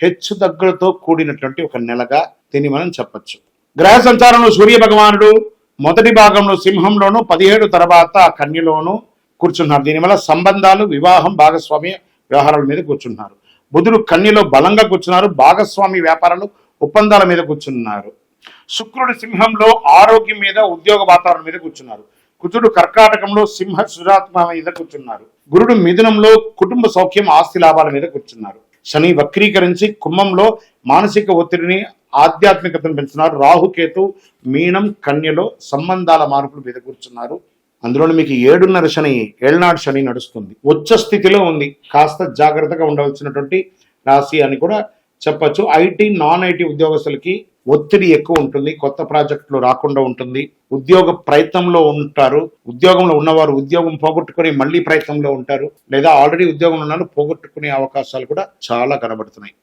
హెచ్చు దగ్గరతో కూడినటువంటి ఒక నెలగా దీన్ని మనం చెప్పొచ్చు. గ్రహ సంచారంలో సూర్య భగవానుడు మొదటి భాగంలో సింహంలోను పదిహేడు తర్వాత కన్యలోను కూర్చున్నారు. దీనివల్ల సంబంధాలు వివాహం భాగస్వామి వ్యవహారాల మీద కూర్చున్నారు. బుధుడు కన్యలో బలంగా కూర్చున్నారు. భాగస్వామి వ్యాపారాలు ఒప్పందాల మీద కూర్చున్నారు. శుక్రుడు సింహంలో ఆరోగ్యం మీద ఉద్యోగ వాతావరణం మీద కూర్చున్నారు. కుజుడు కర్కాటకంలో సింహ సురాత్మ మీద కూర్చున్నారు. గురుడు మిథునంలో కుటుంబ సౌఖ్యం ఆస్తి లాభాల మీద కూర్చున్నారు. శని వక్రీకరించి కుంభంలో మానసిక ఒత్తిడిని ఆధ్యాత్మికతను పెంచుతున్నారు. రాహుకేతు మీనం కన్యలో సంబంధాల మార్పులు మీద అందులోని మీకు ఏడున్నర శని ఏళ్నాడు శని నడుస్తుంది. ఉచ్చ స్థితిలో ఉంది. కాస్త జాగ్రత్తగా ఉండవలసినటువంటి రాశి అని కూడా చెప్పచ్చు. ఐటీ నాన్ ఐటీ ఉద్యోగస్తులకి ఒత్తిడి ఎక్కువ ఉంటుంది కొత్త ప్రాజెక్టులు రాకుండా ఉంటుంది ఉద్యోగ ప్రయత్నంలో ఉంటారు ఉద్యోగంలో ఉన్నవారు ఉద్యోగం పోగొట్టుకుని మళ్ళీ ప్రయత్నంలో ఉంటారు లేదా ఆల్రెడీ ఉద్యోగంలో ఉన్నారు పోగొట్టుకునే అవకాశాలు కూడా చాలా కనబడుతున్నాయి.